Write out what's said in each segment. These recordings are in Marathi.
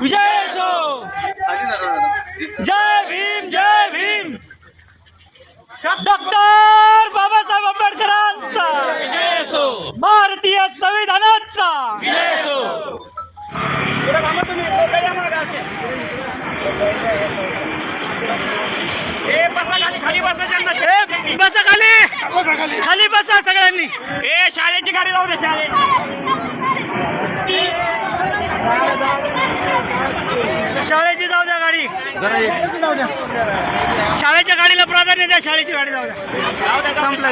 विजय असो जय भीम जय भीम. डॉक्टर बाबासाहेब आंबेडकरांचा. विजय असो भारतीय संविधानाचा विजय असो बसा खाली. खाली बसा सगळ्यांनी. ए शाळेची गाडी लावू दे शाळे शाळेची जाऊ द्या गाडी. शाळेच्या गाडीला प्राधान्य द्या शाळेची गाडी जाऊ द्या. संपला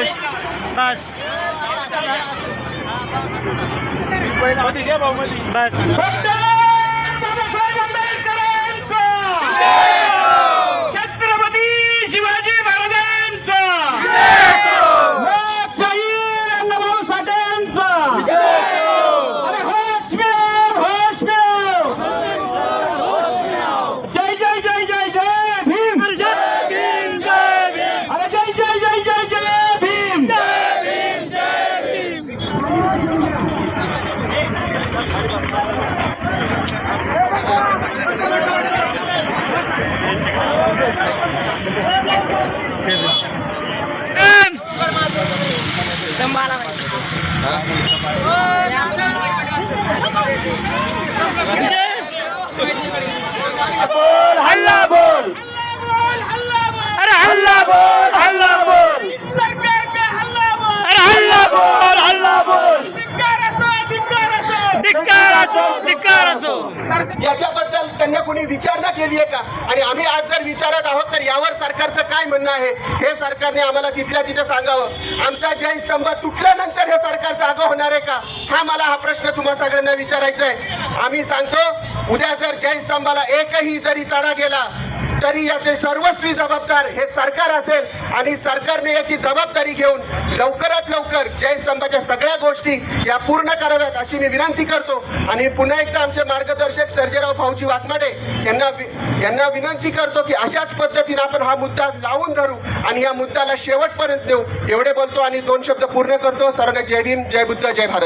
बस. बस. হাল্লা বল আরে হাল্লা বল হাল্লা বল। আরে হাল্লা বল হাল্লা বল। ধিক্কার আসো ধিক্কার আসো ধিক্কার আসো। त्यांना कोणी विचारणा केली आहे का? आणि आम्ही आज जर विचारत आहोत तर यावर सरकारचं काय म्हणणं आहे? हे सरकारने आम्हाला तिथल्या तिथं सांगावं. आमचा जय स्तंभ तुटल्यानंतर हे सरकार जागा होणार आहे का? हा मला हा प्रश्न तुम्हा सगळ्यांना विचारायचा आहे. आम्ही सांगतो उद्या जर जय स्तंभाला एकही जरी तडा गेला तरी याचे सर्वस्वी जबाबदार हे सरकार असेल आणि सरकारने याची जबाबदारी घेऊन लवकरात लवकर जयस्तंभाच्या स्तंभाच्या सगळ्या गोष्टी या पूर्ण कराव्यात अशी मी विनंती करतो. आणि पुन्हा एकदा आमचे मार्गदर्शक सर्जेराव भाऊजी वाकमाडे यांना यांना विनंती करतो की अशाच पद्धतीने आपण हा मुद्दा लावून धरू आणि या मुद्द्याला शेवटपर्यंत देऊ. एवढे बोलतो आणि दोन शब्द पूर्ण करतो. सर्वांना जय भीम जय बुद्ध जय भारत.